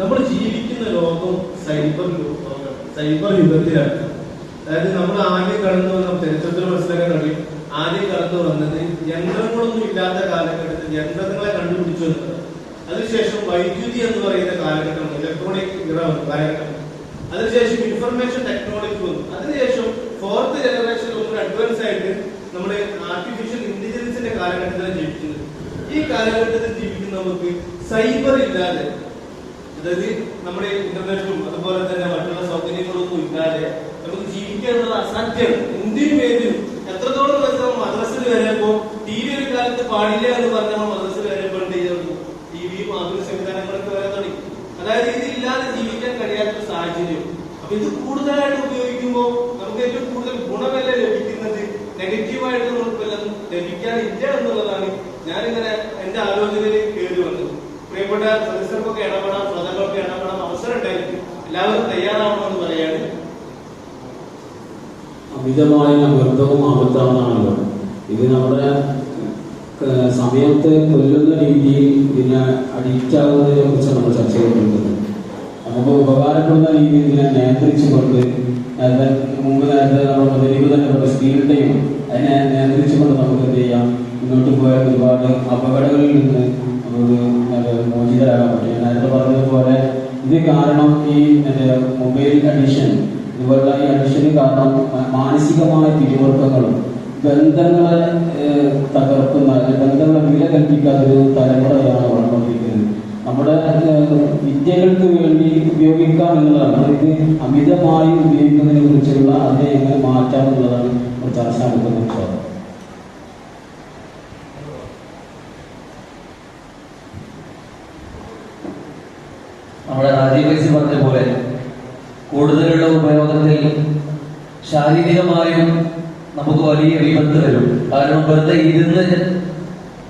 നമ്മൾ ജീവിക്കുന്ന ലോകം സൈബർ സൈബർ യുഗത്തിലാണ്. അതായത് നമ്മൾ ആദ്യം കടന്നു വന്ന ചരിത്രത്തിൽ മനസ്സിലാക്കാൻ കഴിയും. ആദ്യം കടന്നു വന്നത് യന്ത്രങ്ങളൊന്നും ഇല്ലാത്ത കാലഘട്ടത്തിൽ യന്ത്രങ്ങളെ കണ്ടുപിടിച്ചു എന്നുള്ളത് അതിനുശേഷം വൈദ്യുതി എന്ന് പറയുന്ന കാലഘട്ടം ഇലക്ട്രോണിക് ഇറ കാലഘട്ടം. അതിനുശേഷം ഇൻഫർമേഷൻ ടെക്നോളജി വന്നു. അതിനുശേഷം ഫോർത്ത് ജനറേഷൻ ഒന്നും അഡ്വാൻസ് ആയിട്ട് നമ്മുടെ ആർട്ടിഫിഷ്യൽ ഇന്റലിജൻസിന്റെ കാലഘട്ടത്തിലാണ് ജീവിക്കുന്നത്. ഈ കാലഘട്ടത്തിൽ ജീവിക്കുന്ന നമുക്ക് സൈബർ ഇല്ലാതെ അതായത് നമ്മുടെ ഇന്റർനെറ്റും അതുപോലെ തന്നെ മറ്റുള്ള സൗകര്യങ്ങളൊന്നും ഇല്ലാതെ നമുക്ക് ജീവിക്കാനുള്ള അസാധ്യമാണ് എന്തിനു പേരിലും എത്രത്തോളം വെച്ചാൽ മദ്രസിൽ വരപ്പോ ടി വി ഒരു കാലത്ത് പാടില്ല എന്ന് പറഞ്ഞ നമ്മൾ മദ്രസിൽ വരപ്പോൾ എന്ത് ചെയ്തു ടി വിയും ആധുനിക സംവിധാനങ്ങളൊക്കെ വരാൻ തുടങ്ങി അതായത് ഇതില്ലാതെ ജീവിക്കാൻ കഴിയാത്ത ഒരു സാഹചര്യം അപ്പൊ ഇത് കൂടുതലായിട്ട് ഉപയോഗിക്കുമ്പോൾ നമുക്ക് ഏറ്റവും കൂടുതൽ ഗുണമല്ല ലഭിക്കുന്നത് നെഗറ്റീവായിട്ട് നമുക്ക് വല്ലതും ലഭിക്കാനില്ല എന്നുള്ളതാണ് ഞാനിങ്ങനെ എന്റെ ആലോചനയിൽ കയറി വന്നത് പ്രിയപ്പെട്ട സദസ്യർക്കൊക്കെ ഇടപെടാം ശ്രോതാക്കൾക്ക് ഇടപെടാം അവസരം ഉണ്ടായിരിക്കും എല്ലാവരും തയ്യാറാവണമെന്ന് പറയാണ് അമിതമായ ബന്ധവും ആപത്താണെന്നാണല്ലോ ഇത് നമ്മുടെ ഏഹ്, സമയത്തെ കൊല്ലുന്ന രീതിയിൽ ഇതിനെ അഡിക്റ്റ് ആകുന്നതിനെ കുറിച്ച് നമ്മൾ ചർച്ച ചെയ്തിട്ടുണ്ട് ഉപകാരപ്പെടുന്ന രീതിയിൽ ഇതിനെ നിയന്ത്രിച്ചുകൊണ്ട് മുമ്പ് നേരത്തെ നമ്മൾ ദലീപ് തന്നെ പറഞ്ഞ സ്ക്രീൻ ടൈം അതിനെ നമുക്ക് എന്ത് ചെയ്യാം? മുന്നോട്ട് പോയാൽ ഒരുപാട് അപകടങ്ങളിൽ നിന്ന് നമുക്ക് മോചിതരാകാൻ പറ്റും. നേരത്തെ പറഞ്ഞതുപോലെ ഇത് കാരണം ഈ മൊബൈൽ അഡിഷൻ ഇതുപോലുള്ള ഈ കാരണം മാനസികമായ പിരിമുറുക്കങ്ങളും ബന്ധങ്ങളെ തകർക്കുന്ന ബന്ധങ്ങളെ വില കൽപ്പിക്കാത്ത ഒരു തലമുറയാണ് വളർന്നുകൊണ്ടിരിക്കുന്നത്. നമ്മുടെ വിദ്യകൾക്ക് വേണ്ടി ഉപയോഗിക്കാം എന്നുള്ളതാണ്. ഇത് അമിതമായി ഉപയോഗിക്കുന്നതിനെ കുറിച്ചുള്ള അതിനെ എങ്ങനെ മാറ്റാം എന്നുള്ളതാണ് ചർച്ച നടത്തുന്ന നമ്മുടെ രാജീവ് വൈസി പറഞ്ഞ പോലെ കൂടുതലുള്ള ഉപയോഗത്തിൽ ശാരീരികമായും നമുക്ക് വലിയ വിപത്ത് വരും. കാരണം വെറുതെ ഇരുന്ന്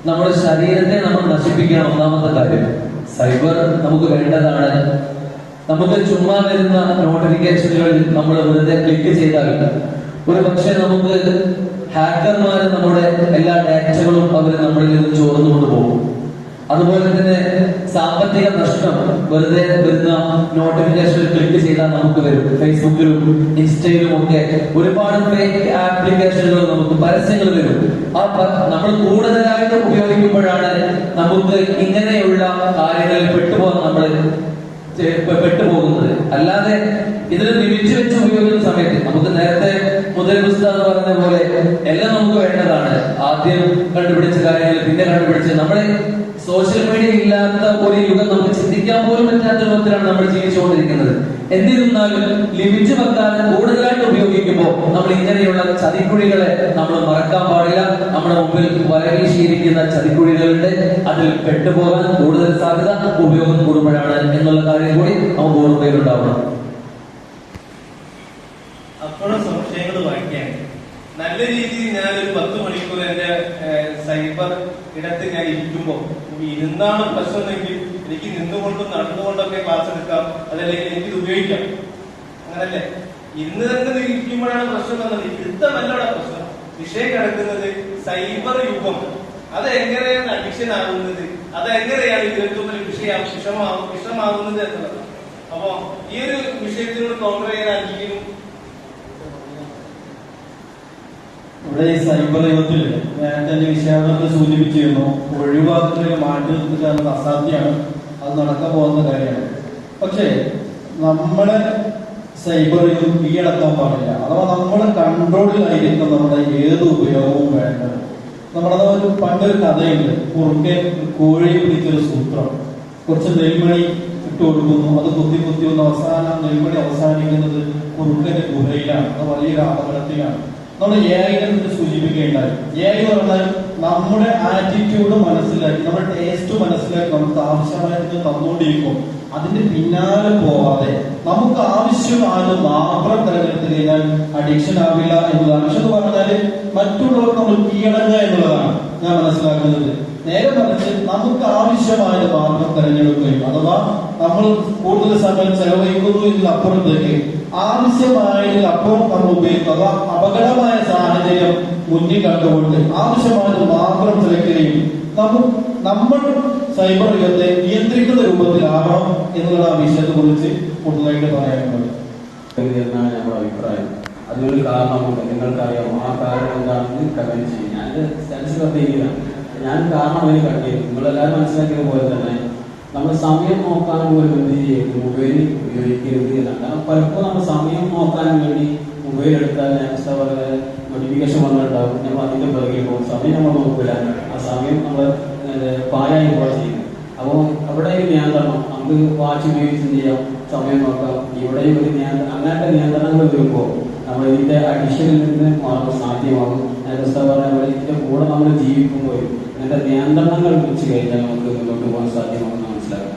നമ്മുടെ ശരീരത്തെ നമ്മൾ നശിപ്പിക്കണം ഒന്നാമത്തെ കാര്യം. സൈബർ നമുക്ക് വേണ്ടതാണ്. നമുക്ക് ചുമ്മാ വരുന്ന നോട്ടിഫിക്കേഷനുകൾ നമ്മൾ വെറുതെ ക്ലിക്ക് ചെയ്താൽ ഒരു പക്ഷേ നമുക്ക് ഹാക്കർമാർ നമ്മുടെ എല്ലാ ഡാറ്റകളും അവർ നമ്മളിൽ നിന്ന് ചോർന്നുകൊണ്ട് പോകും. അതുപോലെ തന്നെ സാമ്പത്തിക നഷ്ടം. വെറുതെ വരുന്ന നോട്ടിഫിക്കേഷൻ ക്ലിക്ക് ചെയ്താൽ നമുക്ക് വരും. ഫേസ്ബുക്കിലും ഇൻസ്റ്റയിലും ഒക്കെ ഒരുപാട് ഫേക്ക് ആപ്ലിക്കേഷനുകൾ നമുക്ക് പരസ്യങ്ങൾ വരും. ആ നമ്മൾ കൂടുതലായിട്ട് ഉപയോഗിക്കുമ്പോഴാണ് നമുക്ക് ഇങ്ങനെയുള്ള കാര്യങ്ങളിൽ പെട്ടുപോകാൻ നമ്മൾ പെട്ടുപോകുന്നത്. അല്ലാതെ ഇതിൽ ലിമിറ്റ് വെച്ച് ഉപയോഗിക്കുന്ന സമയത്ത് നമുക്ക് നേരത്തെ മുതൽ പുസ്തകം പറഞ്ഞ പോലെ എല്ലാം നമുക്ക് വേണ്ടതാണ്. ആദ്യം കണ്ടുപിടിച്ച കാര്യങ്ങൾ പിന്നെ കണ്ടുപിടിച്ച് നമ്മളെ സോഷ്യൽ മീഡിയ ഇല്ലാത്ത ഒരു യുഗം നമുക്ക് ചിന്തിക്കാൻ പോലും പറ്റാത്ത രൂപത്തിലാണ് നമ്മൾ ജീവിച്ചുകൊണ്ടിരിക്കുന്നത്. എന്നിരുന്നാലും ലിമിറ്റ് വെക്കാതെ കൂടുതലായിട്ട് ഉപയോഗിക്കുമ്പോൾ നമ്മൾ ഇങ്ങനെയുള്ള ചതിക്കുഴികളെ നമ്മൾ മറക്കാൻ പാടില്ല. നമ്മുടെ മുമ്പിൽ വരവീശിയിരിക്കുന്ന ചതിക്കുഴികളുണ്ട്. അതിൽ പെട്ടുപോകാൻ കൂടുതൽ സാധ്യത ഉപയോഗം കൂടുമ്പോഴാണ് എന്നുള്ള കാര്യം കൂടി നമുക്ക് ഓർമ്മയിലുണ്ടാവണം. അപ്പോഴും സംശയങ്ങൾ വായിക്കാൻ നല്ല രീതിയിൽ ഞാൻ ഒരു പത്ത് മണിക്കൂർ എന്റെ സൈബർ ഇടത്ത് ഞാൻ ഇരിക്കുമ്പോൾ ഇരുന്നാണ് പ്രശ്നമെങ്കിൽ എനിക്ക് നിന്നുകൊണ്ടും നടന്നുകൊണ്ടൊക്കെ ക്ലാസ് എടുക്കാം. അതല്ലെങ്കിൽ എനിക്ക് ഉപയോഗിക്കാം. അങ്ങനല്ലേ? ഇന്ന് തന്നെ ഇരിക്കുമ്പോഴാണ് പ്രശ്നം വന്നത്. ഇരുത്തമല്ലവിടെ പ്രശ്നം. വിഷയം കിടക്കുന്നത് സൈബർ യുഗം. അത് എങ്ങനെയാണ് അഡിക്ഷൻ ആകുന്നത്? അത് എങ്ങനെയാണ് ഒരു വിഷയം വിഷമാവും വിഷമാകുന്നത് എന്നുള്ളത്? അപ്പോ ഈ ഒരു വിഷയത്തിനോട് കോൺഗ്രസ് ഇവിടെ ഈ സൈബർ യുഗത്തിൽ നേരത്തെ എന്റെ വിശാഖത്തിൽ സൂചിപ്പിച്ചിരുന്നു. ഒഴിവാക്കുന്ന മാറ്റി നിർത്തുക അസാധ്യമാണ്. അത് നടക്കാൻ പോകുന്ന കാര്യമാണ്. പക്ഷേ നമ്മളെ സൈബർ യുഗം കീഴടക്കാൻ പാടില്ല. അഥവാ നമ്മൾ കൺട്രോളിലായിരിക്കും നമ്മുടെ ഏത് ഉപയോഗവും വേണ്ടത്. നമ്മുടെ ഒരു പണ്ടൊരു കഥയുണ്ട്. കുറുക്കെ കോഴി പിടിച്ചൊരു സൂത്രം. കുറച്ച് നെൽമണി ഇട്ട് കൊടുക്കുന്നു. അത് കുത്തി കുത്തി ഒന്ന് അവസാനം നെൽമണി അവസാനിക്കുന്നത് കുറുക്കന്റെ ഗുഹയിലാണ്. അത് വലിയൊരു അപകടത്തിലാണ്. നമ്മൾ എ ഐനെ കുറിച്ച് സൂചിപ്പിക്കുകയുണ്ടായി എ ഐ പറഞ്ഞാൽ നമ്മുടെ ആറ്റിറ്റ്യൂഡ് മനസ്സിലാക്കി നമ്മുടെ ടേസ്റ്റ് മനസ്സിലാക്കി നമുക്ക് ആവശ്യമായത് തന്നുകൊണ്ടിരിക്കും. അതിന്റെ പിന്നാലെ പോവാതെ നമുക്ക് ആവശ്യമായത് മാത്രം തിരഞ്ഞെടുത്ത് കഴിഞ്ഞാൽ അഡിക്ഷൻ ആവില്ല എന്നതാണ്. പക്ഷെ എന്ന് പറഞ്ഞാൽ മറ്റുള്ളവർക്ക് നമ്മൾ കീഴടങ്ങുക എന്നുള്ളതാണ് ഞാൻ മനസ്സിലാക്കുന്നത്. നേരെ മറിച്ച് നമുക്ക് ആവശ്യമായ മാർഗം തിരഞ്ഞെടുക്കുകയും അഥവാ നമ്മൾ കൂടുതൽ സമയം ചെലവഴിക്കുന്നു എന്നപ്പുറത്തേക്ക് ആവശ്യമായതിൽ അപ്പുറം നമ്മൾ ഉപയോഗിക്കുക. അഥവാ അപകടമായ സാഹചര്യം മുന്നിൽ കണ്ടുകൊണ്ട് ആവശ്യമായത് മാത്രം സെലക്ട് ചെയ്യും നമ്മൾ നമ്മൾ സൈബർ യുഗത്തെ നിയന്ത്രിക്കുന്ന രൂപത്തിലാവണം എന്നുള്ള ആ വിഷയത്തെ കുറിച്ച് കൂടുതലായിട്ട് പറയാനുള്ളത്. നമ്മുടെ അഭിപ്രായം. അതിനൊരു കാരണമുണ്ട് നിങ്ങൾക്കറിയാം. ആ കാരണം എന്താണെന്ന് കമന്റ് ചെയ്യും ഞാൻ കത്തിയില്ല ഞാൻ കാരണം അതിന് കണ്ടിരുന്നു. നിങ്ങളെല്ലാവരും മനസ്സിലാക്കിയത് പോലെ തന്നെ നമ്മൾ സമയം നോക്കാൻ പോലും എന്ത് ചെയ്യരുത്? മൊബൈൽ ഉപയോഗിക്കരുത് എന്നാണ്. കാരണം പലപ്പോഴും നമ്മൾ സമയം നോക്കാൻ വേണ്ടി മൊബൈൽ എടുത്താൽ നെക്സ്റ്റ് അവരുടെ നോട്ടിഫിക്കേഷൻ വന്നിട്ടുണ്ടാവും. നമ്മൾ അതിന്റെ പിറകെ പോകും. സമയം നമ്മൾ നോക്കില്ല ആ സമയം നമ്മൾ പായായി പോകാൻ ചെയ്യുന്നത്. അപ്പോൾ അവിടെ ഒരു നിയന്ത്രണം. നമുക്ക് വാച്ച് ഉപയോഗിച്ച് ചെയ്യാം? സമയം നോക്കാം. ഇവിടെ ഒരു നിയന്ത്രണം അങ്ങനത്തെ നിയന്ത്രണങ്ങൾ വരുമ്പോൾ നമ്മൾ ഇതിന്റെ അഡിഷനിൽ നിന്ന് മാറുമ്പോൾ സാധ്യമാകും. പറഞ്ഞ പോലെ ഇതിന്റെ കൂടെ നമ്മൾ ജീവിക്കുമ്പോൾ അങ്ങനത്തെ നിയന്ത്രണങ്ങൾ വെച്ച് കഴിഞ്ഞാൽ നമുക്ക് മുന്നോട്ട് പോകാൻ സാധ്യമാണെന്ന് മനസ്സിലാക്കാം.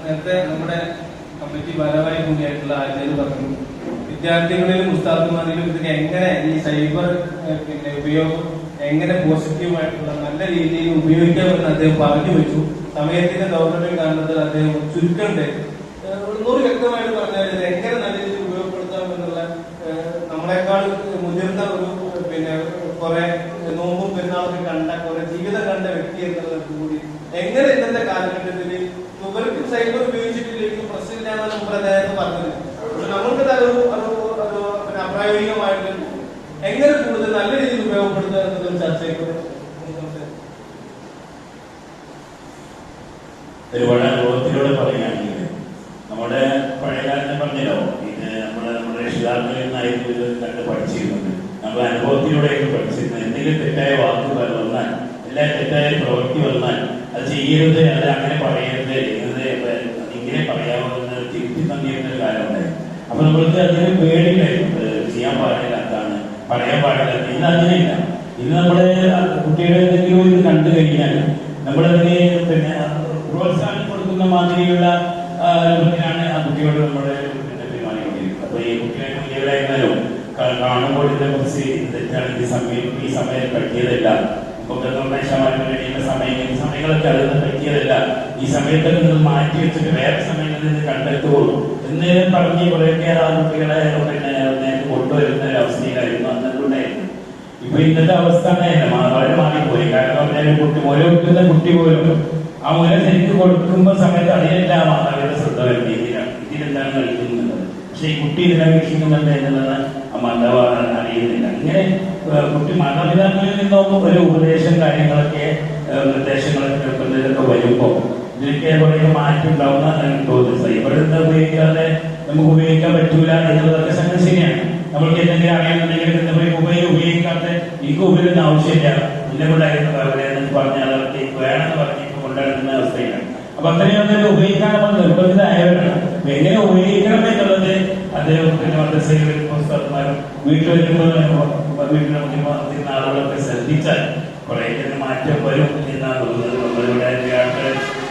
നേരത്തെ നമ്മുടെ കമ്മിറ്റി ഭാരവാഹി കൂടിയായിട്ടുള്ള ആചാര്യ പറഞ്ഞു വിദ്യാർത്ഥികളിലും ഉസ്താദുമാരിലും ഇതിന് എങ്ങനെ ഈ സൈബർ പിന്നെ ഉപയോഗം എങ്ങനെ പോസിറ്റീവായിട്ടുള്ള നല്ല രീതിയിൽ ഉപയോഗിക്കാമെന്ന് അദ്ദേഹം പറഞ്ഞു വെച്ചു. സമയത്തിന്റെ ദൗർബല്യം കാരണത്തിൽ അദ്ദേഹം ചുരുക്കണ്ട് നൂറ് വ്യക്തമായിട്ട് പറഞ്ഞാൽ ഇത് എങ്ങനെ നല്ല രീതിയിൽ ഉപയോഗപ്പെടുത്താം എന്നുള്ള ഏഹ്, നമ്മളെക്കാൾ മുതിർന്ന ഒരു പിന്നെ കുറെ നോമ്പും പെരുന്നാളൊക്കെ കണ്ട കുറെ ജീവിതം കണ്ട വ്യക്തി എന്നുള്ളത് കൂടി. എങ്ങനെ ഇന്നത്തെ കാലഘട്ടത്തിൽ ഇവർക്ക് സൈബർ ഉപയോഗിച്ചിട്ടില്ലെങ്കിൽ പ്രശ്നമില്ലാന്നാണ് മുമ്പ് പറഞ്ഞത്. നമ്മൾക്ക് അപ്രായോഗികമായിട്ട് എങ്ങനെ കൂടുതൽ നല്ല രീതിയിൽ ഉപയോഗപ്പെടുത്തുക എന്നൊരു ചർച്ചയെക്കുറിച്ച് ഒരുപാട് അനുഭവത്തിലൂടെ പറയുകയാണെങ്കിൽ നമ്മുടെ പഴയ കാലത്ത് പറഞ്ഞല്ലോ ഇത് നമ്മുടെ നമ്മുടെ രക്ഷിതാക്കളിൽ നിന്നായിരുന്നു ഇത് കണ്ട് പഠിച്ചിരുന്നത് നമ്മൾ അനുഭവത്തിലൂടെയൊക്കെ പഠിച്ചിരുന്നത് എന്തെങ്കിലും തെറ്റായ വാക്ക് വ- എല്ലാ തെറ്റായ പ്രവൃത്തി വന്നാൽ അത് ചെയ്യരുത് അത് അങ്ങനെ പറയരുത് ചെയ്യരുത് ഇങ്ങനെ പറയാമെന്ന് തിരുത്തി തന്നിരുന്ന ഒരു കാലമുണ്ടായി അപ്പൊ നമ്മൾക്ക് അതിന് പേടിയില്ലായിരുന്നു ചെയ്യാൻ പാടില്ലാത്താണ് പറയാൻ പാടില്ല. ഇന്ന് അതിനില്ല. ഇന്ന് നമ്മുടെ കുട്ടിയുടെ എന്തെങ്കിലും ഇത് കണ്ടു കഴിഞ്ഞാൽ നമ്മളതിനെ പിന്നെ പ്രോത്സാഹനം കൊടുക്കുന്ന മാതിരിയുള്ള രൂപത്തിലാണ് ആ കുട്ടിയോട് നമ്മുടെ പെരുമാറിക്കൊണ്ടിരിക്കുന്നത്. അപ്പൊ ഈ കുട്ടികളെ കുട്ടികളായിരുന്നാലും കാണുമ്പോൾ ഇതിനെ കുറിച്ച് തെറ്റാണ്. ഈ സമയം ഈ സമയം പറ്റിയതല്ല ഒക്കെ നിർദ്ദേശമായിട്ട് വേണ്ടിയുള്ള സമയങ്ങൾ സമയങ്ങളൊക്കെ അതിന് പറ്റിയതല്ല. ഈ സമയത്തൊക്കെ മാറ്റി വെച്ചിട്ട് വേറെ സമയങ്ങളിൽ നിന്ന് കണ്ടെത്തുള്ളൂ എന്ന് പറഞ്ഞ് കുറേയൊക്കെ ആ കുട്ടികളെ പിന്നെ കൊണ്ടുവരുന്ന ഒരു അവസ്ഥയിലായിരുന്നു അന്നുണ്ടായിരുന്നു ഇപ്പൊ ഇന്നത്തെ അവസ്ഥ വളരെ മാറിപ്പോയി. കാരണം കുട്ടി മുല കുട്ടുന്ന കുട്ടി പോലും ആ മുല ശരിക്ക് കൊടുക്കുമ്പോൾ സമയത്ത് അതിലല്ല മാതാവിയുടെ ശ്രദ്ധ വരുന്ന രീതിയിലാണ് ഇതിലെന്താണ് പക്ഷെ ഈ കുട്ടി ഇതിനെ വീക്ഷിക്കുന്നുണ്ട് എന്നുള്ളത് മാതാവ് അറിയുന്നില്ല. ഇങ്ങനെ കുട്ടി മാതാപിതാക്കളിൽ നിന്നും ഒരു ഉപദേശം കാര്യങ്ങളൊക്കെ നിർദ്ദേശങ്ങളൊക്കെ കേൾക്കുന്നതൊക്കെ വരുമ്പോൾ ഇതിനൊക്കെ കുറേ മാറ്റം ഉണ്ടാവുന്ന തോന്നുന്നു. തോന്നുന്നത് എന്താ ഉപയോഗിക്കാതെ നമുക്ക് ഉപയോഗിക്കാൻ പറ്റൂല എന്നുള്ളതൊക്കെ സംഗതി ശരിയാണ്. നമ്മൾക്ക് എന്തെങ്കിലും അറിയാമെന്നുണ്ടെങ്കിൽ എന്താ പറയുക മൊബൈൽ ഉപയോഗിക്കാത്ത എനിക്ക് ഉപയോഗിക്കുന്ന ആവശ്യമില്ല. എന്നെ കൊണ്ടായിരുന്നു പറഞ്ഞാൽ അവർക്ക് വേണമെന്ന് പറഞ്ഞ് കൊണ്ടുവരുന്ന അവസ്ഥയിലാണ്. അപ്പൊ അത്രയും അങ്ങനെ ഉപയോഗിക്കാൻ നമ്മൾ നിർബന്ധിതമായവരാണ് എങ്ങനെ ഉപയോഗിക്കണം എന്നുള്ളത് അദ്ദേഹം പിന്നെ മദ്രസയിലും പുസ്തകന്മാരും വീട്ടിൽ വരുമ്പോൾ വീട്ടിൽ വരുന്ന ആളുകളൊക്കെ ശ്രദ്ധിച്ചാൽ കുറേയൊക്കെ മാറ്റം വരും എന്നാണ് തോന്നുന്നത്. നമ്മളിവിടെ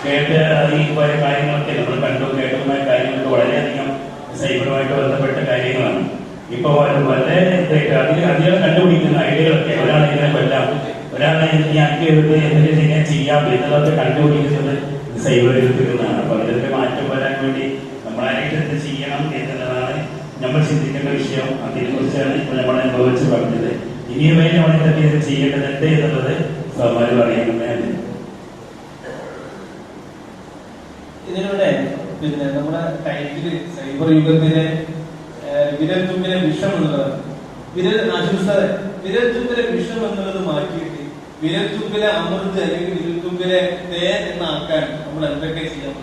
കേട്ട് ഈ കുറെ കാര്യങ്ങളൊക്കെ നമ്മൾ കണ്ടു കേട്ടതുമായ കാര്യങ്ങളൊക്കെ വളരെയധികം സൈബറുമായിട്ട് ബന്ധപ്പെട്ട കാര്യങ്ങളാണ്. ഇപ്പൊ വളരെ അധികം അധികം കണ്ടുപിടിക്കുന്ന ഐഡിയകളൊക്കെ ഒരാളെ ഇങ്ങനെ കൊല്ലാം. ഒരാളെ എടുത്ത് എന്തെങ്കിലും ഇങ്ങനെ ചെയ്യാം എന്നുള്ളതൊക്കെ കണ്ടുപിടിക്കുന്നത് സൈബർ നിന്നാണ് അപ്പൊ അതിലൊക്കെ മാറ്റം വരാൻ വേണ്ടി നമ്മളായിട്ട് എന്ത് ചെയ്യണം എന്നുള്ളതാണ് നമ്മൾ ചിന്തിക്കേണ്ട വിഷയം. അതിനെ കുറിച്ചാണ് ഇപ്പൊ നമ്മൾ അനുഭവിച്ച് പറഞ്ഞത്. ഇനിയുമായി നമ്മൾ എന്തൊക്കെ ചെയ്യേണ്ടതുണ്ട് എന്നുള്ളത് സമാര് പറയുന്നതാണ്. ഇതിലൂടെ പിന്നെ നമ്മുടെ ടൈറ്റിൽ സൈബർ യുഗത്തിലെ വിരൽ തുമ്പിലെ വിഷം എന്നുള്ളത്. വിരൽ ആശംസ വിരൽ തുമ്പിലെ വിഷം എന്നുള്ളത് മാറ്റിയിട്ട് വിരൽ തുമ്പിലെ അമൃത് അല്ലെങ്കിൽ വിരൽത്തുമ്പിലെ തേൻ എന്നാക്കാൻ നമ്മൾ എന്തൊക്കെ ചെയ്യാൻ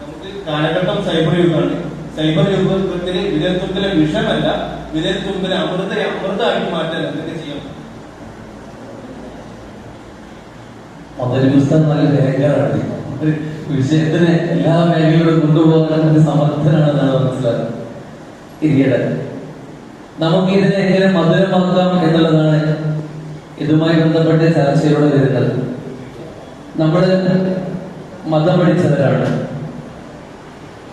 നമുക്ക് കാലഘട്ടം സൈബർ യുഗമാണ്. സൈബർ യുഗത്തിൽ വിരൽത്തുമ്പിലെ വിഷമല്ല വിരൽത്തുമ്പിലെ അമൃത അമൃതമാക്കി മാറ്റാൻ എന്തൊക്കെ ചെയ്യാം പുസ്തകം നല്ല വേഗമാണ് വിഷയത്തിന് എല്ലാ മേഖലയിലൂടെ കൊണ്ടുപോകാൻ സമർത്ഥനാണെന്നാണ് മനസ്സിലാക്കുന്നത്. ഇരിക്കട്ടെ നമുക്ക് ഇതിനെ എങ്ങനെ മധുരമാക്കാം എന്നുള്ളതാണ് ഇതുമായി ബന്ധപ്പെട്ട് ചർച്ചയിലൂടെ വരുന്നത്. നമ്മൾ മതം പഠിച്ചവരാണ്.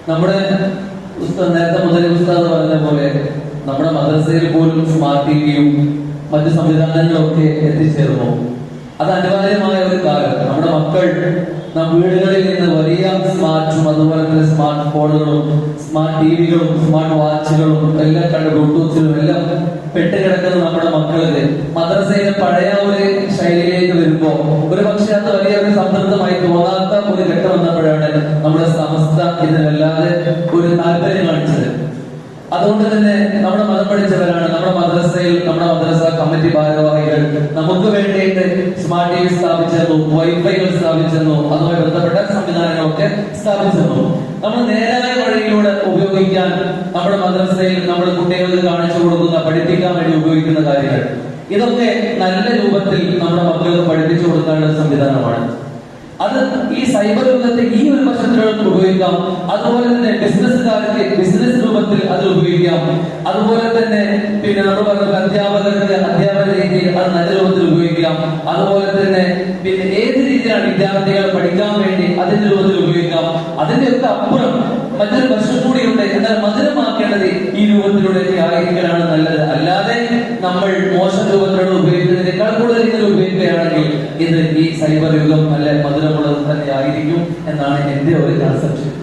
നമ്മുടെ ഉസ്താദ് നേരത്തെ മുതൽ ഉസ്താദ് പറഞ്ഞ പോലെ നമ്മുടെ മദ്രസയിൽ പോലും സ്മാർട്ട് ടി വിയും മറ്റു സംവിധാനങ്ങളും ഒക്കെ എത്തിച്ചേർന്നു. അത് അനിവാര്യമായ ഒരു കാലത്ത് നമ്മുടെ മക്കൾ നാം വീടുകളിൽ നിന്ന് വലിയ സ്മാർട്ടും അതുപോലെ തന്നെ സ്മാർട്ട് ഫോണുകളും സ്മാർട്ട് ടിവികളും സ്മാർട്ട് വാച്ചുകളും എല്ലാം കണ്ട് ബ്ലൂടൂത്തിലും എല്ലാം പെട്ടുകിടക്കുന്ന നമ്മുടെ മക്കളിൽ മദ്രസയിലെ പഴയ ഒരു ശൈലിയിലേക്ക് വരുമ്പോ ഒരു പക്ഷെ അത് വലിയ ഒരു സംതൃപ്തമായി തോന്നാത്ത ഒരു ഘട്ടം വന്നപ്പോഴാണ് നമ്മുടെ സമസ്ത ഇതിനല്ലാതെ ഒരു താല്പര്യം കാണിച്ചത്. അതുകൊണ്ട് തന്നെ നമ്മുടെ മതം പഠിച്ചവരാണ് നമ്മുടെ മദ്രസയിൽ നമ്മുടെ മദ്രസ കമ്മിറ്റി ഭാരവാഹികൾ നമുക്ക് വേണ്ടിയിട്ട് സ്മാർട്ട് ടി വി സ്ഥാപിച്ചെന്നു വൈഫൈകൾ സ്ഥാപിച്ചെന്നു അതുമായി ബന്ധപ്പെട്ട സംവിധാനങ്ങളൊക്കെ സ്ഥാപിച്ചെന്നു നമ്മൾ നേരായ വഴിയിലൂടെ ഉപയോഗിക്കാൻ നമ്മുടെ മദ്രസയിൽ നമ്മൾ കുട്ടികൾക്ക് കാണിച്ചു കൊടുക്കുന്ന പഠിപ്പിക്കാൻ വേണ്ടി ഉപയോഗിക്കുന്ന കാര്യങ്ങൾ. ഇതൊക്കെ നല്ല രൂപത്തിൽ നമ്മുടെ മക്കൾക്ക് പഠിപ്പിച്ചു കൊടുക്കാനുള്ള സംവിധാനമാണ്. അത് ഈ സൈബർ യുഗത്തെ ഈ ഒരു വശത്തിലേക്ക് ഉപയോഗിക്കാം അതുപോലെ തന്നെ ബിസിനസ്സുകാർക്ക് ബിസിനസ് രൂപത്തിൽ അത് ഉപയോഗിക്കാം. അതുപോലെ തന്നെ പിന്നെ നമ്മൾ പറഞ്ഞ അധ്യാപകർക്ക് അധ്യാപന രീതിയിൽ അത് നല്ല രൂപത്തിൽ ഉപയോഗിക്കാം. അതുപോലെ തന്നെ പിന്നെ ഏത് രീതിയിലാണ് വിദ്യാർത്ഥികൾ പഠിക്കാൻ വേണ്ടി അതിന്റെ രൂപത്തിൽ ഉപയോഗിക്കാം. അതിന്റെ ഒക്കെ അപ്പുറം മറ്റൊരു വശം കൂടിയുണ്ട്. എന്നാൽ മധുരമാക്കേണ്ടത് ഈ രൂപത്തിലൂടെ ആയിരിക്കലാണ് നല്ലത്. അല്ലാതെ നമ്മൾ മോശം രൂപത്തിലൂടെ ഉപയോഗിക്കുന്നതിനേക്കാൾ കൂടുതൽ ഉപയോഗിക്കുകയാണെങ്കിൽ ഇത് ഈ യുഗം നല്ല മധുരമുള്ളത് തന്നെ ആയിരിക്കും എന്നാണ് എന്റെ ഒരു കൺസെപ്ഷൻ.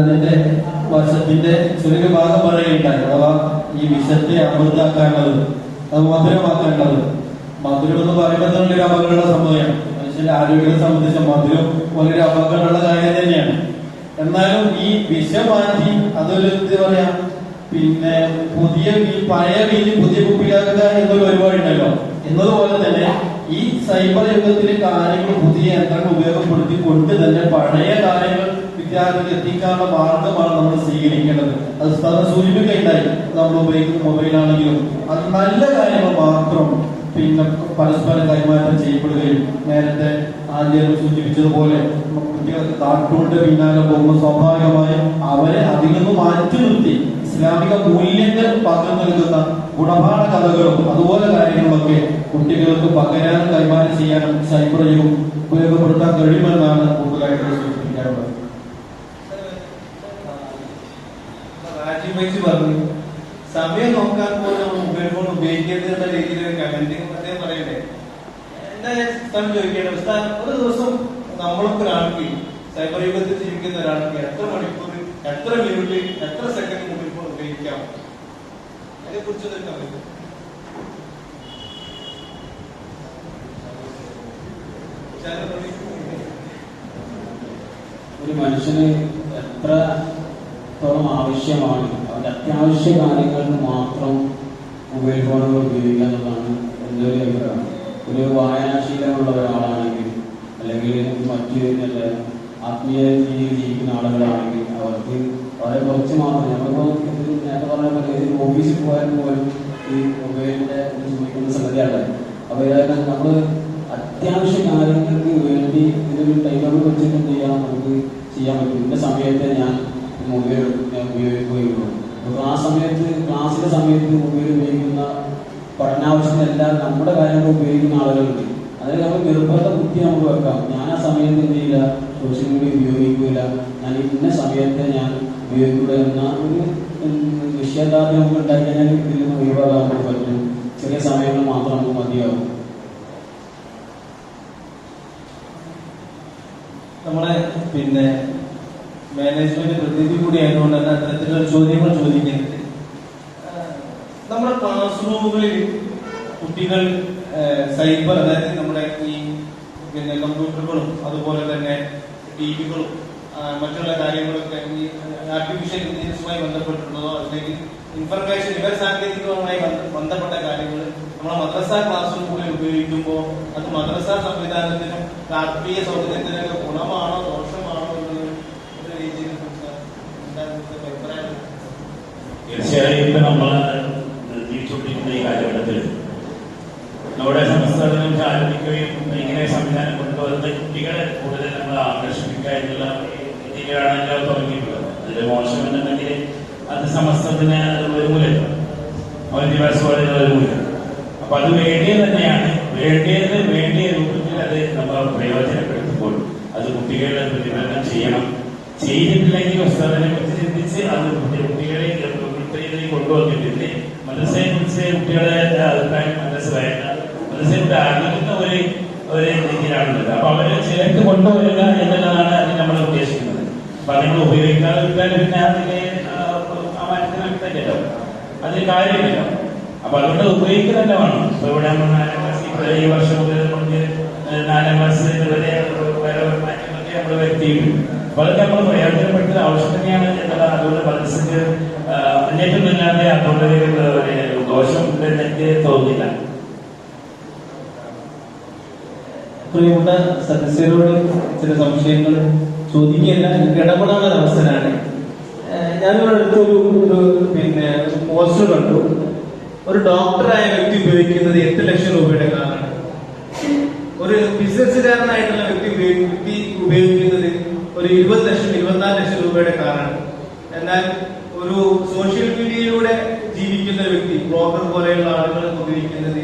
അതിന്റെ വർഷത്തിന്റെ ചെറിയ ഭാഗം പറയുകയുണ്ടായി. അഥവാ ഈ വിഷത്തെ അമൃതാക്കാനുള്ളത് അത് മധുരമാക്കേണ്ടത് മധുരം എന്ന് പറയുമ്പോൾ തന്നെ ഒരു അപകടമുള്ള സംഭവമാണ്. മനുഷ്യന്റെ ആരോഗ്യത്തെ സംബന്ധിച്ച മധുരം വളരെ അപകടമുള്ള കാര്യം തന്നെയാണ്. എന്നാലും ഈ വിഷമാറ്റി അതൊരു എന്താ പറയാ പിന്നെ പുതിയ പഴയ വീഞ്ഞ് പുതിയ കുപ്പിയിലാക്കുക എന്നൊരു പരിപാടിയുണ്ടല്ലോ. എന്നതുപോലെ തന്നെ ഈ സൈബർ യുഗത്തിലെ കാര്യങ്ങൾ പുതിയ യന്ത്രങ്ങൾ ഉപയോഗപ്പെടുത്തി കൊണ്ട് തന്നെ പഴയ കാര്യങ്ങൾ വിദ്യാർത്ഥികൾ എത്തിക്കാനുള്ള മാർഗമാണ് നമ്മൾ സ്വീകരിക്കേണ്ടത്. അത് സാധാരണ സൂചിപ്പിക്കുകയുണ്ടായി നമ്മൾ ഉപയോഗിക്കുന്ന മൊബൈലാണെങ്കിലും അത് നല്ല കാര്യങ്ങൾ മാത്രം പിന്നെ പരസ്പരം കൈമാറ്റം ചെയ്യപ്പെടുകയും നേരത്തെ ആദ്യം സൂചിപ്പിച്ചതുപോലെ കുട്ടികൾക്ക് കാർട്ടൂണിന്റെ പിന്നാലെ പോകുമ്പോൾ സ്വാഭാവികമായും അവരെ അതിൽ നിന്ന് മാറ്റി നിർത്തി. ഇസ്ലാമിക മൂല്യങ്ങൾ പകർന്നു നൽകുന്ന ഗുണപാഠ കഥകളും അതുപോലെ കാര്യങ്ങളൊക്കെ കുട്ടികൾക്ക് പകരാനും കൈമാറ്റം ചെയ്യാനും സൈബ്രയും യുഗം ഉപയോഗപ്പെടുത്താൻ കഴിയുമെന്നാണ് കൂടുതലായിട്ട് സൂചിപ്പിക്കാറുള്ളത്. സമയം നോക്കാൻ പോലും മൊബൈൽ ഫോൺ ഉപയോഗിക്കരുത് എന്ന രീതിയിൽ കമന്റ് അദ്ദേഹം പറയണ്ടേ എന്റെ സ്ഥലം ചോദിക്കേണ്ട ഉസ്താദ്, ഒരു ദിവസം നമ്മളൊക്കെ ഒരാൾക്ക് സൈബർ യുഗത്തിൽ ജീവിക്കുന്ന ഒരാൾക്ക് എത്ര മണിക്കൂർ എത്ര മിനിറ്റ് എത്ര സെക്കൻഡ് മൊബൈൽ ഉപയോഗിക്കാം. അതിനെ കുറിച്ചൊരു കമന്റ് ഒരു മനുഷ്യന് എത്രത്തോളം ആവശ്യമാണ് അവന്റെ അത്യാവശ്യ കാര്യങ്ങൾക്ക് മാത്രം മൊബൈൽ ഫോണുകൾ ഉപയോഗിക്കുക എന്നുള്ളതാണ് എന്റെ ഒരു അഭിപ്രായം. ഒരു വായനാശീലമുള്ള ഒരാളാണെങ്കിൽ അല്ലെങ്കിൽ മറ്റു ആത്മീയ രീതിയിൽ ജീവിക്കുന്ന ആളുകളാണെങ്കിൽ അവർക്ക് വളരെ കുറച്ച് മാത്രം നമ്മളിപ്പോൾ നേരത്തെ പറഞ്ഞ പോലെ ഒരു ഓഫീസിൽ പോയാൽ പോലും ഈ മൊബൈലിന്റെ ഉപയോഗിക്കുന്ന സംഗതിയാണ്. അപ്പോൾ ഏതായാലും നമ്മൾ അത്യാവശ്യ കാര്യങ്ങൾക്ക് വേണ്ടി ഇതൊരു ടൈമർ വെച്ചിട്ട് എന്ത് ചെയ്യാം? നമുക്ക് ചെയ്യാൻ പറ്റും. ഇന്ന സമയത്ത് ഞാൻ മൊബൈൽ ഞാൻ ഉപയോഗിക്കുകയുള്ളൂ. അപ്പോൾ ആ സമയത്ത് ക്ലാസ്സിലെ സമയത്ത് മൊബൈൽ ഉപയോഗിക്കുന്ന പഠനാവശ്യത്തിനെല്ലാം നമ്മുടെ കാര്യങ്ങൾ ഉപയോഗിക്കുന്ന ആളുകളുണ്ട്. അതിൽ നമ്മൾ നിർബന്ധ ബുദ്ധി നമുക്ക് വെക്കാം. ഞാൻ ആ സമയത്ത് എന്ത് ചെയ്യില്ല? സോഷ്യൽ മീഡിയ ഉപയോഗിക്കില്ല ഞാൻ ഇന്ന സമയത്തെ ഞാൻ ഉപയോഗിക്കുക എന്ന ഒരു നിശ്ചയദാർഢ്യം നമുക്ക് ഉണ്ടാക്കി കഴിഞ്ഞാൽ ഇതിൽ നിന്ന് ഒഴിവാക്കാൻ നമുക്ക് പറ്റും. ചെറിയ സമയങ്ങൾ മാത്രം നമുക്ക് മതിയാവും. നമ്മളെ പിന്നെ മാനേജ്മെന്റ് പ്രതിനിധി കൂടി ആയതുകൊണ്ട് തന്നെ അത്തരത്തിലുള്ള ചോദ്യങ്ങൾ ചോദിക്കുന്നത് നമ്മുടെ ക്ലാസ് റൂമുകളിൽ കുട്ടികൾ സൈബർ അതായത് നമ്മുടെ ഈ പിന്നെ കമ്പ്യൂട്ടറുകളും അതുപോലെ തന്നെ ടി വികളും മറ്റുള്ള കാര്യങ്ങളൊക്കെ ഈ ആർട്ടിഫിഷ്യൽ ഇന്റലിജൻസുമായി ബന്ധപ്പെട്ടിട്ടുള്ളതോ അല്ലെങ്കിൽ ഇൻഫർമേഷൻ ഇവർ സാങ്കേതികവുമായി ബന്ധപ്പെട്ട കാര്യങ്ങൾ നമ്മളെ മദ്രസ ക്ലാസ് റൂമുകളിൽ ഉപയോഗിക്കുമ്പോൾ അത് മദ്രസ സംവിധാനത്തിനും രാഷ്ട്രീയ സൗകര്യത്തിനൊക്കെ ഗുണമാണോ ദോഷമാണോ തീർച്ചയായും ഇപ്പൊ നമ്മൾ നമ്മുടെ സംസ്ഥാനം ആരംഭിക്കുകയും ഇങ്ങനെ സംവിധാനം കൊണ്ടുവരുന്ന കുട്ടികളെ കൂടുതൽ നമ്മൾ ആകർഷിക്കുക എന്നുള്ള രീതിയിലാണ് എല്ലാം തുടങ്ങിയിട്ടുള്ളത്. അതിൽ മോശം എന്നുണ്ടെങ്കിൽ അത് സമസ്തത്തിന് അത് ഒരുമൂലം ഒരു ഒരുമൂലം അപ്പൊ അത് വേണ്ടിയത് തന്നെയാണ്. വേണ്ടിയത് വേണ്ടിയ രൂപത്തിൽ അത് നമ്മൾ പ്രയോജനപ്പെടുത്തുമ്പോൾ അത് കുട്ടികളുടെ പ്രതിഫലനം ചെയ്യണം. ചെയ്തിട്ടില്ലെങ്കിൽ ഉസ്താദിനെ കുറിച്ച് ചിന്തിച്ച് അത് കുട്ടി- കുട്ടികളെ കൊണ്ടുവന്നിട്ടുണ്ട് മദ്രസയെ കുറിച്ച് കുട്ടികളെ അഭിപ്രായം മനസ്സിലായേണ്ട. മദ്രസയുടെ അറിയുന്ന ഒരു ഒരു രീതിയിലാണുള്ളത്. അപ്പൊ അവരെ ചിലക്ക് കൊണ്ടുവരിക എന്നുള്ളതാണ് അതിന് നമ്മൾ ഉദ്ദേശിക്കുന്നത്. അപ്പൊ ഉപയോഗിക്കാതെ വിട്ടാൽ പിന്നെ അതിനെ ആ മനസ്സിലാക്കില്ലല്ലോ അതിന് കാര്യമില്ല അപ്പൊ അതുകൊണ്ട് ഉപയോഗിക്കുന്നതന്നെ വേണം. ഇപ്പൊ ഇവിടെ നമ്മൾ നാലാം ക്ലാസ് ഇപ്പോൾ ഈ വർഷം മുതൽ നമുക്ക് നാലാം ക്ലാസ് വരെ വേറെ മാറ്റങ്ങളൊക്കെ നമ്മൾ വരുത്തിയിട്ടുണ്ട്. അപ്പൊ അതൊക്കെ നമ്മൾ പ്രയോജനപ്പെട്ട ആവശ്യം തന്നെയാണ് എന്നുള്ള അതുകൊണ്ട് മനസ്സിന് മുന്നേറ്റമില്ലാതെ അതുകൊണ്ട് ഒരു ദോഷം എനിക്ക് തോന്നില്ല പ്രിയപ്പെട്ട സദസ്യരോട് ചില സംശയങ്ങൾ ചോദിക്കുകയല്ല എനിക്ക് ഇടപെടാനുള്ള അവസരമാണ്. ഞാനിവിടെ അടുത്തൊരു ഒരു പിന്നെ പോസ്റ്റർ കണ്ടു. ഒരു ഡോക്ടറായ വ്യക്തി ഉപയോഗിക്കുന്നത് എട്ട് ലക്ഷം രൂപയുടെ കാറാണ്. ഒരു ബിസിനസ്സുകാരനായിട്ടുള്ള വ്യക്തി വ്യക്തി ഉപയോഗിക്കുന്നത് ഒരു ഇരുപത് ലക്ഷം ഇരുപത്തിനാല് ലക്ഷം രൂപയുടെ കാറാണ്. എന്നാൽ ഒരു സോഷ്യൽ മീഡിയയിലൂടെ ജീവിക്കുന്ന വ്യക്തി ബ്ലോഗർ പോലെയുള്ള ആളുകൾ ഉപയോഗിക്കുന്നത്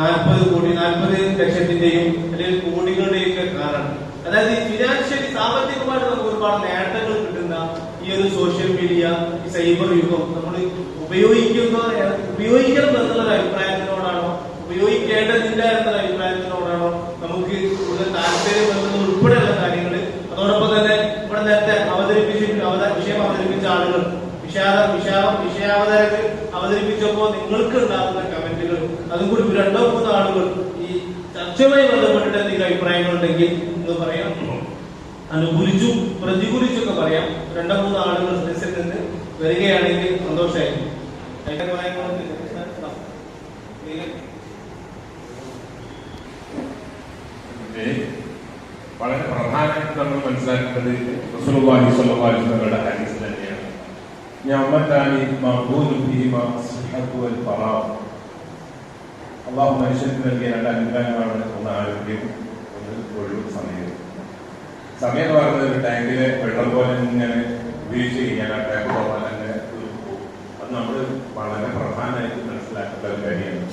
നാൽപ്പത് കോടി നാൽപ്പത് ലക്ഷത്തിന്റെയും അല്ലെങ്കിൽ കോടികളുടെയും ഒക്കെ കാറാണ്. അതായത് ഫിനാൻഷ്യലി സാമ്പത്തികമായിട്ട് നമുക്ക് ഒരുപാട് നേട്ടങ്ങൾ കിട്ടുന്ന ഈ ഒരു സോഷ്യൽ മീഡിയ ഈ സൈബർ യുഗം നമ്മൾ ഉപയോഗിക്കുന്ന ഉപയോഗിക്കണം എന്നുള്ള അഭിപ്രായത്തിനോടാണോ ഉപയോഗിക്കേണ്ടതില്ല എന്ന അഭിപ്രായത്തിനോടാണോ നമുക്ക് കൂടുതൽ താല്പര്യം എന്നത് ഉൾപ്പെടെയുള്ള കാര്യങ്ങൾ. അതോടൊപ്പം തന്നെ ഇവിടെ നേരത്തെ അവതരിപ്പിച്ച വിഷയം അവതരിപ്പിച്ച ആളുകൾ വിഷാദ വിഷാ വിഷയാവതരങ്ങൾ അവതരിപ്പിച്ചപ്പോൾ നിങ്ങൾക്ക് ഉണ്ടാകുന്ന കമന്റുകൾ അതും കൂടി രണ്ടോ മൂന്നോ ആളുകൾ ചർച്ചയുമായി ബന്ധപ്പെട്ടിട്ട് എന്തെങ്കിലും അഭിപ്രായങ്ങൾ ഉണ്ടെങ്കിൽ എന്ന് പറയാം. അനുകൂലിച്ചും പ്രതികൂലിച്ചൊക്കെ പറയാം. രണ്ടോ മൂന്നോ ആളുകൾ സദസ്സിൽ നിന്ന് വരികയാണെങ്കിൽ സന്തോഷമായിരിക്കും. വളരെ പ്രധാനമായിട്ട് നമ്മൾ മനസ്സിലാക്കേണ്ടത് റസൂലുള്ളാഹി സ്വല്ലല്ലാഹു അലൈഹി ഹദീസ് തന്നെയാണ്. ഭീമ മഖബൂലു ഫീഹിമ സിഹ്ഹത്തു വൽ ഫറാഹ് അള്ളാഹു മനുഷ്യർക്ക് നൽകിയ രണ്ട് അനുഗ്രഹങ്ങളാണ് ഒന്ന് ആരോഗ്യം ഒന്ന് ഒഴിവ് സമയം സമയം എന്ന് പറയുന്നത് ഒരു ടാങ്കിലെ വെള്ളം പോലെ ഇങ്ങനെ ഉപയോഗിച്ച് കഴിഞ്ഞാൽ ആ ടാങ്ക് അങ്ങനെ പോകും. അത് നമ്മൾ വളരെ പ്രധാനമായിട്ട് മനസ്സിലാക്കേണ്ട ഒരു കാര്യമാണ്.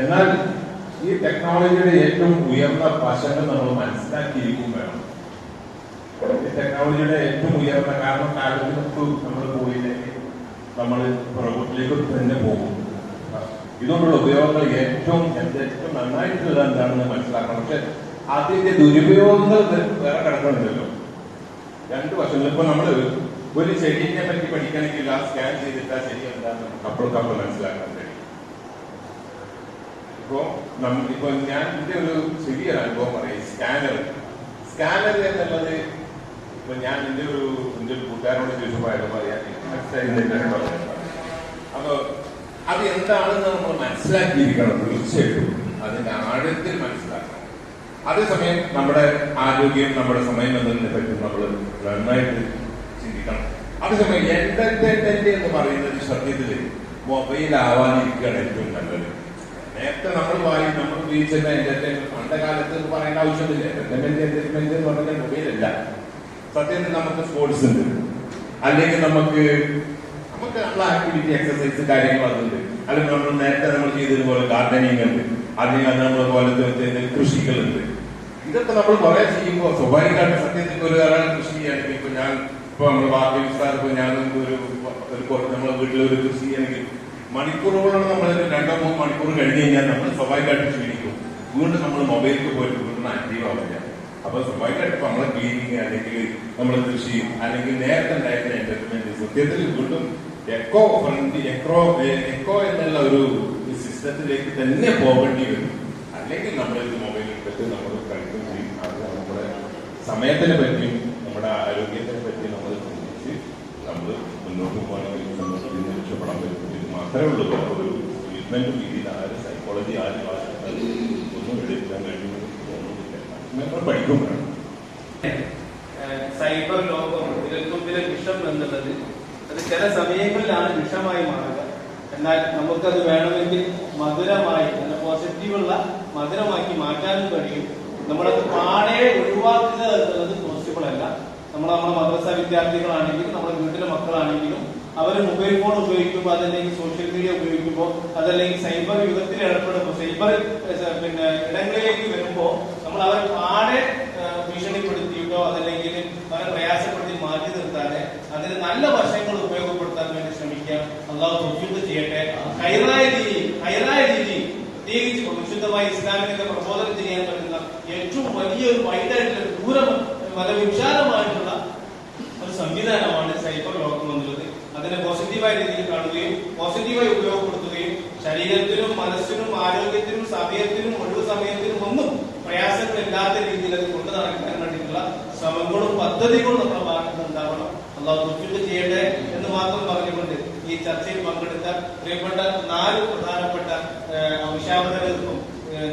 എന്നാൽ ഈ ടെക്നോളജിയുടെ ഏറ്റവും ഉയർന്ന വശങ്ങൾ നമ്മൾ മനസ്സിലാക്കിയിരിക്കും വേണം. ടെക്നോളജിയുടെ ഏറ്റവും ഉയർന്ന കാരണം പോയില്ലെങ്കിൽ നമ്മൾ പുറകോട്ടിലേക്ക് തന്നെ പോകും ഇതുകൊണ്ടുള്ള ഉപയോഗങ്ങൾ ഏറ്റവും ഏറ്റവും നന്നായിട്ടുള്ളത് എന്താണെന്ന് മനസ്സിലാക്കണം. പക്ഷെ അതിന്റെ ദുരുപയോഗങ്ങൾ വേറെ കിടക്കുന്നുണ്ടല്ലോ. രണ്ട് വശങ്ങൾ. ഇപ്പൊ നമ്മൾ ഒരു ചെടിയെ പറ്റി പഠിക്കണമെങ്കിൽ ആ സ്കാൻ ചെയ്തിട്ട് ആ ചെടി എന്താണെന്ന് അപ്പോഴേക്കപ്പോൾ മനസ്സിലാക്കാൻ കഴിയും. ഇപ്പോ ഇപ്പൊ ഞാൻ എന്റെ ഒരു ചെറിയ അനുഭവം പറയും സ്കാനർ. സ്കാനർ എന്നുള്ളത് ഇപ്പൊ ഞാൻ എന്റെ ഒരു എന്റെ ഒരു കൂട്ടുകാരോട് ചോദിച്ചപ്പോ അയാൾ പറയാൻ അപ്പൊ അത് എന്താണെന്ന് നമ്മൾ മനസ്സിലാക്കിയിരിക്കണം തീർച്ചയായിട്ടും. അതിന്റെ ആഴത്തിൽ മനസ്സിലാക്കണം. അതേസമയം നമ്മുടെ ആരോഗ്യം നമ്മുടെ സമയം എന്നതിനെ പറ്റി നമ്മൾ നന്നായിട്ട് ചിന്തിക്കണം. അതേസമയം എന്റർടൈൻമെന്റ് എന്ന് പറയുന്നത് സത്യത്തിൽ മൊബൈൽ ആവാതിരിക്കുകയാണ് ഏറ്റവും നല്ലത്. നേരത്തെ നമ്മൾ വായി നമ്മൾ ഉപയോഗിച്ചിരുന്ന എന്റർടൈൻമെന്റ് പണ്ട കാലത്ത് പറയേണ്ട ആവശ്യമില്ല എന്റർടൈൻമെന്റ് എന്റർടൈൻമെന്റ് എന്ന് പറഞ്ഞാൽ മൊബൈലല്ല. സത്യത്തിൽ നമുക്ക് സ്പോർട്സ് ഉണ്ട്. അല്ലെങ്കിൽ നമുക്ക് നമുക്ക് നമ്മൾ ആക്ടിവിറ്റി എക്സസൈസ് കാര്യങ്ങൾ അതുണ്ട്. അല്ലെങ്കിൽ നമ്മൾ നേരത്തെ നമ്മൾ ചെയ്തതുപോലെ ഗാർഡനിങ് ഉണ്ട്. അല്ലെങ്കിൽ അത് നമ്മൾ പോലത്തെ കൃഷികളുണ്ട്. ഇതൊക്കെ നമ്മൾ കുറെ ചെയ്യുമ്പോൾ സ്വാഭാവികമായിട്ട് സത്യത്തിൽ ഒരു ഒരാൾ കൃഷി ചെയ്യുകയാണെങ്കിൽ ഇപ്പൊ ഞാൻ ഇപ്പൊ നമ്മൾ ബാക്കി ഞാൻ ഒരു നമ്മളെ വീട്ടിലൊരു കൃഷി ചെയ്യണമെങ്കിൽ മണിക്കൂറുകളോളം നമ്മൾ രണ്ടോ മൂന്ന് മണിക്കൂർ കഴിഞ്ഞ് കഴിഞ്ഞാൽ നമ്മൾ സ്വാഭാവികമായിട്ട് ക്ഷീണിക്കും. വീണ്ടും നമ്മൾ മൊബൈലിൽ പോയിട്ട് വീണ്ടും ആക്റ്റീവ് ആവില്ല അപ്പൊ സ്വാഭാവികമായിട്ട് നമ്മളെ ക്ലീനിങ് അല്ലെങ്കിൽ നമ്മൾ കൃഷി അല്ലെങ്കിൽ നേരത്തെ ഉണ്ടായിരുന്ന എന്റർടൈൻമെന്റ് സത്യത്തിൽ വീണ്ടും എക്കോ ഫ്രണ്ട്ലി എക്കോ എക്കോ എന്നുള്ള ഒരു സിസ്റ്റത്തിലേക്ക് തന്നെ പോകേണ്ടി വരും. അല്ലെങ്കിൽ നമ്മൾ ഇത് മൊബൈലിൽ എടുത്തിട്ട് നമ്മൾ കഴിക്കും ചെയ്യും. അത് നമ്മുടെ സമയത്തിനെ പറ്റിയും നമ്മുടെ ആരോഗ്യത്തെ പറ്റിയും നമ്മൾ ചിന്തിച്ച് നമ്മൾ മുന്നോട്ട് പോകണമെങ്കിൽ സമൂഹത്തിൽ ഇതിൽ നിന്ന് രക്ഷപ്പെടാൻ പറ്റും. ഇത് മാത്രമേ ഉള്ളൂ. ഒരു ട്രീറ്റ്മെന്റ് രീതിയിൽ ആരും സൈക്കോളജി ആരും ഒന്നും എടുക്കാൻ കഴിയുമെന്ന് നമ്മൾ പഠിക്കും സൈബർ ലോകം വിരൽത്തുമ്പിലെ വിഷം എന്നുള്ളത് അത് ചില സമയങ്ങളിലാണ് വിഷമായി മാറുക. എന്നാൽ നമുക്കത് വേണമെങ്കിൽ മധുരമായി നല്ല പോസിറ്റീവുള്ള മധുരമാക്കി മാറ്റാനും കഴിയും. നമ്മളത് പാടെ ഒഴിവാക്കുക എന്നുള്ളത് പോസിബിൾ അല്ല. നമ്മൾ നമ്മുടെ മദ്രസ വിദ്യാർത്ഥികളാണെങ്കിലും നമ്മുടെ വീട്ടിലെ മക്കളാണെങ്കിലും അവർ മൊബൈൽ ഫോൺ ഉപയോഗിക്കുമ്പോൾ അതല്ലെങ്കിൽ സോഷ്യൽ മീഡിയ ഉപയോഗിക്കുമ്പോൾ അതല്ലെങ്കിൽ സൈബർ യുഗത്തിൽ ഏർപ്പെടുമ്പോൾ സൈബർ പിന്നെ ഇടങ്ങളിലേക്ക് വരുമ്പോൾ നമ്മൾ അവർ പാടെ ഭീഷണിപ്പെടുത്തിയിട്ടോ അതല്ലെങ്കിൽ അവരെ പ്രയാസപ്പെടുത്തി മാറ്റി നിർത്താതെ അതിന് നല്ല വശങ്ങൾ ശ്രമിക്കാം അള്ളാഹു തൊഴിൽ ചെയ്യട്ടെ. ഹൈറായ രീതി ഹൈറായ രീതി പ്രത്യേകിച്ച് വിശുദ്ധമായി ഇസ്ലാമിനൊക്കെ പ്രബോധനം ചെയ്യാൻ പറ്റുന്ന ഏറ്റവും വലിയൊരു വൈഡായിട്ടുള്ള ദൂരം വളരെ വിശാലമായിട്ടുള്ള ഒരു സംവിധാനമാണ് സൈബർ ലോകം എന്നുള്ളത്. അതിനെ പോസിറ്റീവായ രീതിയിൽ കാണുകയും പോസിറ്റീവായി ഉപയോഗപ്പെടുത്തുകയും ശരീരത്തിനും മനസ്സിനും ആരോഗ്യത്തിനും സമയത്തിനും ഒഴിവ് സമയത്തിനും ഒന്നും പ്രയാസങ്ങളില്ലാത്ത രീതിയിൽ അത് കൊണ്ടു നടക്കാൻ വേണ്ടിയിട്ടുള്ള ശ്രമങ്ങളും പദ്ധതികളും നമ്മുടെ ഭാഗത്ത് ഉണ്ടാവണം. അള്ളാഹു ചെയ്യട്ടെ എന്ന് മാത്രം പറഞ്ഞുകൊണ്ട് ഈ ചർച്ചയിൽ പങ്കെടുത്ത പ്രിയപ്പെട്ട നാല് പ്രധാനപ്പെട്ട വിശാപകർക്കും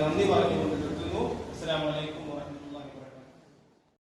നന്ദി പറഞ്ഞുകൊണ്ട് നിർത്തുന്നു. അസ്സാം അലൈക്കും.